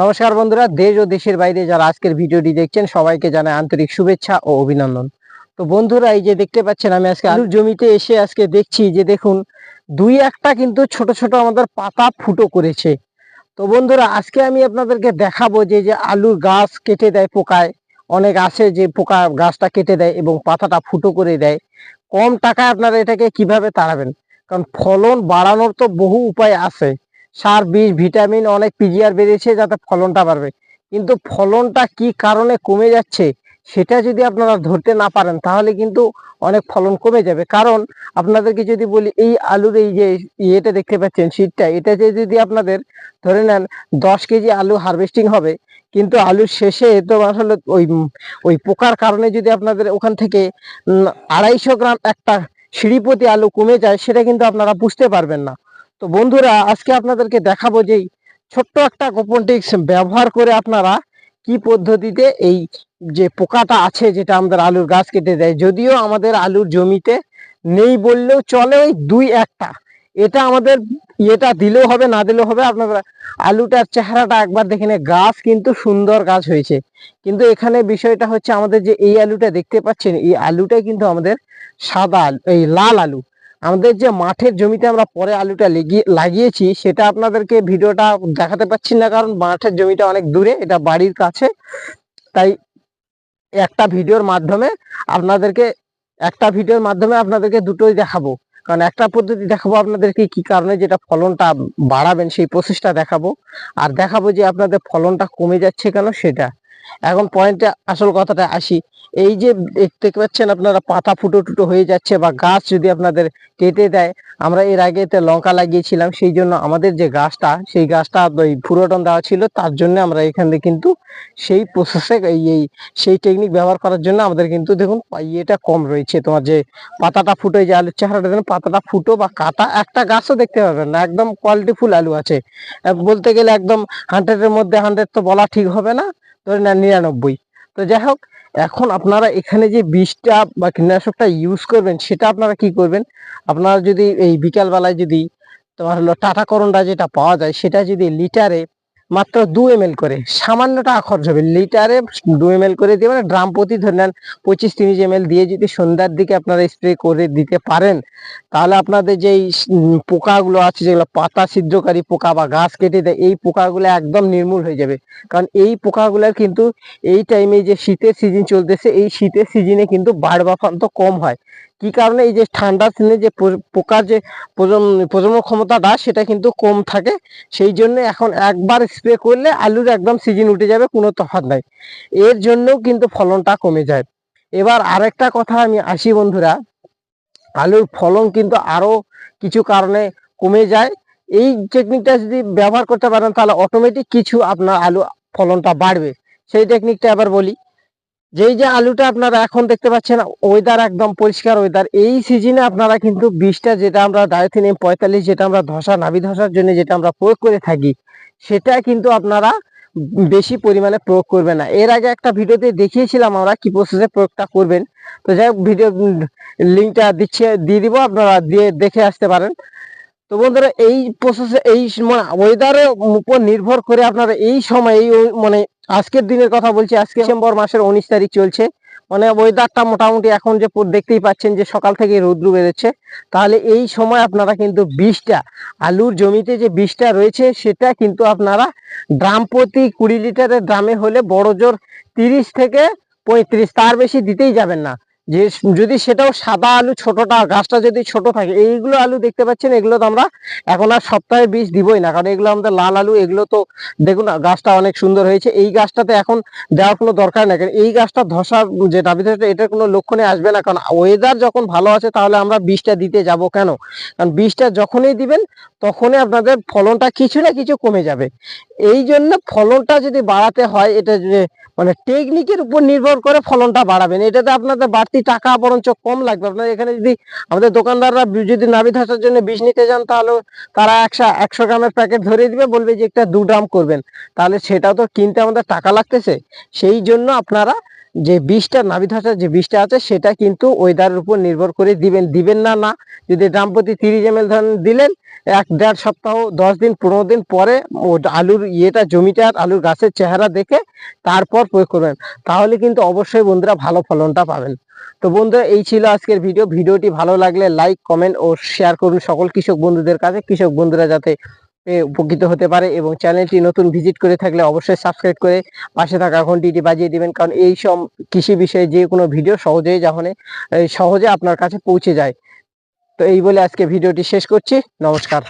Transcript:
নমস্কার বন্ধুরা, দেশ ও দেশের বাইরে যারা আজকের ভিডিওটি দেখছেন, সবাইকে জানাই আন্তরিক শুভেচ্ছা ও অভিনন্দন। তো বন্ধুরা, এই যে দেখতে পাচ্ছেন, আমি আজকে আলুর জমিতে এসে আজকে দেখছি যে দেখুন, দুই একটা কিন্তু ছোট ছোট আমাদের পাতা ফুটো করেছে। তো বন্ধুরা, আজকে আমি আপনাদেরকে দেখাবো যে যে আলুর গাছ কেটে দেয় পোকায়। অনেক আছে যে পোকা গাছটা কেটে দেয় এবং পাতাটা ফুটো করে দেয়। কম টাকায় আপনারা এটাকে কীভাবে তাড়াবেন? কারণ ফলন বাড়ানোর তো বহু উপায় আছে। সার বীজ ভিটামিন অনেক পিজিআর বেরিয়েছে যাতে ফলনটা বাড়বে। কিন্তু ফলনটা কি কারণে কমে যাচ্ছে সেটা যদি আপনারা ধরতে না পারেন, তাহলে কিন্তু অনেক ফলন কমে যাবে। কারণ আপনাদেরকে যদি বলি, এই আলুর এই যে ইয়েটা দেখতে পাচ্ছেন, শীতটা, এটা যে যদি আপনাদের ধরে নেন দশ কেজি আলু হারভেস্টিং হবে, কিন্তু আলুর শেষে তো আসলে ওই ওই পোকার কারণে যদি আপনাদের ওখান থেকে আড়াইশো গ্রাম একটা সিঁড়িপতি আলু কমে যায়, সেটা কিন্তু আপনারা বুঝতে পারবেন না। তো বন্ধুরা আজকে আপনাদেরকে দেখাবো যে ছোট্ট একটা গোপন টিক্স ব্যবহার করে আপনারা কি পদ্ধতিতে এই যে পোকাটা আছে যেটা আমাদের আলুর গাছ কেটে দেয় যদিও আমাদের আলুর জমিতে নেই বললেও চলে ওই দুই একটা। এটা আমাদের এটা দিলেও হবে না দিলেও হবে। আপনারা আলুটার চেহারাটা একবার দেখে নিন, গাছ কিন্তু সুন্দর গাছ হয়েছে। কিন্তু এখানে বিষয়টা হচ্ছে আমাদের যে এই আলুটা দেখতে পাচ্ছেন এই আলুটা কিন্তু আমাদের সাদা এই লাল আলু। আমাদের যে মাঠের জমিতে আমরা পরে আলুটা লেগিয়ে, লাগিয়েছি, সেটা আপনাদেরকে ভিডিওটা দেখাতে পাচ্ছি না, কারণ মাঠের জমিটা অনেক দূরে, এটা বাড়ির কাছে। তাই একটা ভিডিওর মাধ্যমে আপনাদেরকে, একটা ভিডিওর মাধ্যমে আপনাদেরকে দুটোই দেখাবো। কারণ একটা পদ্ধতি দেখাবো আপনাদেরকে কি কারণে যেটা ফলনটা বাড়াবেন, সেই প্রসেসটা দেখাবো। আর দেখাবো যে আপনাদের ফলনটা কমে যাচ্ছে কেন, সেটা। এখন পয়েন্টে আসল কথাটা আসি। এই যে দেখতে পাচ্ছেন আপনারা পাতা ফুটো টুটো হয়ে যাচ্ছে বা গাছ যদি আপনাদের কেটে দেয়, আমরা এর আগে এতে লঙ্কা লাগিয়েছিলাম, সেই জন্য আমাদের যে গাছটা, সেই গাছটা ওই ফুরোটন দেওয়া ছিল, তার জন্য আমরা এখানে কিন্তু সেই প্রসেসে এই সেই টেকনিক ব্যবহার করার জন্য আমাদের কিন্তু দেখুন ইয়েটা কম রয়েছে। তোমার যে পাতাটা ফুটো যে আলুর চেহারাটা দেখুন পাতাটা ফুটো বা কাটা একটা গাছও দেখতে পাবেন না, একদম কোয়ালিটি ফুল আলু আছে। বলতে গেলে একদম হান্ড্রেডের মধ্যে হান্ড্রেড তো বলা ঠিক হবে না, ধরে নেন নিরানব্বই। তো যাই হোক এখন আপনারা এখানে যে বিষটা বা কীটনাশকটা ইউজ করবেন, সেটা আপনারা কি করবেন? আপনারা যদি এই বিকাল বেলায় যদি তোমার হলো টাটা করন্ডা যেটা পাওয়া যায়, সেটা যদি লিটারে মাত্র দু এম করে। সামান্য টাকা খরচ হবে। লিটারে দু এম করে দিয়ে মানে ড্রাম প্রতি ধরে নেন পঁচিশ তিরিশ এম দিয়ে যদি সন্ধ্যার দিকে আপনারা স্প্রে করে দিতে পারেন, তাহলে আপনাদের যে এই পোকাগুলো আছে, যেগুলো পাতা ছিদ্রকারী পোকা বা গাছ কেটে দেয়, এই পোকাগুলো একদম নির্মূল হয়ে যাবে। কারণ এই পোকাগুলোর কিন্তু এই টাইমে যে শীতের সিজন চলতেছে, এই শীতের সিজনে কিন্তু বাড় বাফান্ত কম হয়। কি কারণে এই যে ঠান্ডার সিজনে যে পোকার যে প্রজন্ম ক্ষমতাটা, সেটা কিন্তু কম থাকে। সেই জন্য এখন একবার স্প্রে করলে আলুর একদম সিজন উঠে যাবে, কোনো তফাৎ নাই। এর জন্যও কিন্তু ফলনটা কমে যায়। এবার আরেকটা কথা আমি আসি বন্ধুরা, আলুর ফলন কিন্তু আরও কিছু কারণে কমে যায়। এই টেকনিকটা যদি ব্যবহার করতে পারেন, তাহলে অটোমেটিক কিছু আপনার আলু ফলনটা বাড়বে। সেই টেকনিকটা আবার বলি। যেই যে আলুটা আপনারা এখন দেখতে পাচ্ছেন ওয়েদার একদম পরিষ্কার ওয়েদার এই সিজনে আপনারা কিন্তু বীজটা যেটা আমরা ডায়োথিনিয়াম পঁয়তাল্লিশ, যেটা আমরা ধসা, নাভি ধসার জন্য যেটা আমরা প্রয়োগ করে থাকি, সেটা কিন্তু আপনারা বেশি পরিমাণে প্রয়োগ করবেন না। এর আগে একটা ভিডিওতে দেখিয়েছিলাম আমরা কি প্রসেসে প্রয়োগটা করবেন। তো যাই ভিডিও লিঙ্কটা দিচ্ছে, দিয়ে দিব, আপনারা দিয়ে দেখে আসতে পারেন। তো বন্ধুরা, এই প্রসেসে এই মানে ওয়েদারের উপর নির্ভর করে আপনারা এই সময়, এই মানে আজকের দিনের কথা বলছি, আজকে ডিসেম্বর মাসের উনিশ তারিখ চলছে। মানে ওয়েদারটা মোটামুটি এখন যে দেখতেই পাচ্ছেন যে সকাল থেকে রৌদ্র বেরোচ্ছে। তাহলে এই সময় আপনারা কিন্তু বিষটা, আলুর জমিতে যে বিষটা রয়েছে, সেটা কিন্তু আপনারা ড্রাম প্রতি কুড়ি লিটারের ড্রামে হলে বড় জোর তিরিশ থেকে পঁয়ত্রিশ, তার বেশি দিতেই যাবেন না। যে যদি সেটাও সাদা আলু, ছোটটা, গাছটা যদি ছোট থাকে, এইগুলো আলু দেখতে পাচ্ছেন, এগুলো তো আমরা এখন আর সপ্তাহে বীজ দিবই না, কারণ এগুলো আমাদের লাল আলু, এগুলো তো দেখুন গাছটা অনেক সুন্দর হয়েছে, এই গাছটাতে এখন দেওয়ার কোনো দরকার নেই, কারণ এই গাছটা ধসা যে ডাবি ধসা এটার কোনো লক্ষণে আসবে না, কারণ ওয়েদার যখন ভালো আছে, তাহলে আমরা বীজটা দিতে যাব কেন? কারণ বীজটা যখনই দিবেন, তখনই আপনাদের ফলনটা কিছু না কিছু কমে যাবে। এই জন্য ফলনটা যদি বাড়াতে হয়, এটা যে মানে টেকনিকের উপর নির্ভর করে ফলনটা বাড়াবেন। এটাতে আপনাদের বাড়তি টাকা বরঞ্চ কম লাগবে। আপনার এখানে যদি আমাদের দোকানদাররা যদি নাবি ধসার জন্য বিষ নিতে যান, তাহলে তারা একশো একশো গ্রামের প্যাকেট ধরে দিবে, বলবে যে, একটা দু গ্রাম করবেন। তাহলে সেটা তো কিনতে আমাদের টাকা লাগতেছে। সেই জন্য আপনারা যে বিষটা নাভি ধসার যে বিষটা আছে, সেটা কিন্তু ওয়েদারের উপর নির্ভর করে দিবেন। দিবেন না না। যদি ড্রাম প্রতি তিরিশ এম ধরেন দিলেন, এক, দেড় সপ্তাহ, দশ দিন, পনেরো দিন পরে আলুর ইয়েটা জমিটার আলুর গাছের চেহারা দেখে তারপর প্রয়োগ করবেন। তাহলে কিন্তু অবশ্যই বন্ধুরা ভালো ফলনটা পাবেন। তো বন্ধুরা, এই ছিল আজকের ভিডিও। ভিডিওটি ভালো লাগলে লাইক কমেন্ট ও শেয়ার করুন সকল কৃষক বন্ধুদের কাছে। কৃষক বন্ধুরা যাতে উপকৃত হতে পারে এবং চ্যানেলটি নতুন ভিজিট করে থাকলে অবশ্যই সাবস্ক্রাইব করে পাশে থাকা ঘন্টিটি বাজিয়ে দিবেন, কারণ এই সব কৃষি বিষয়ে যে কোনো ভিডিও সহজেই যখন সহজে আপনার কাছে পৌঁছে যায়। তো এই বলে আজকে ভিডিওটি শেষ করছি। নমস্কার।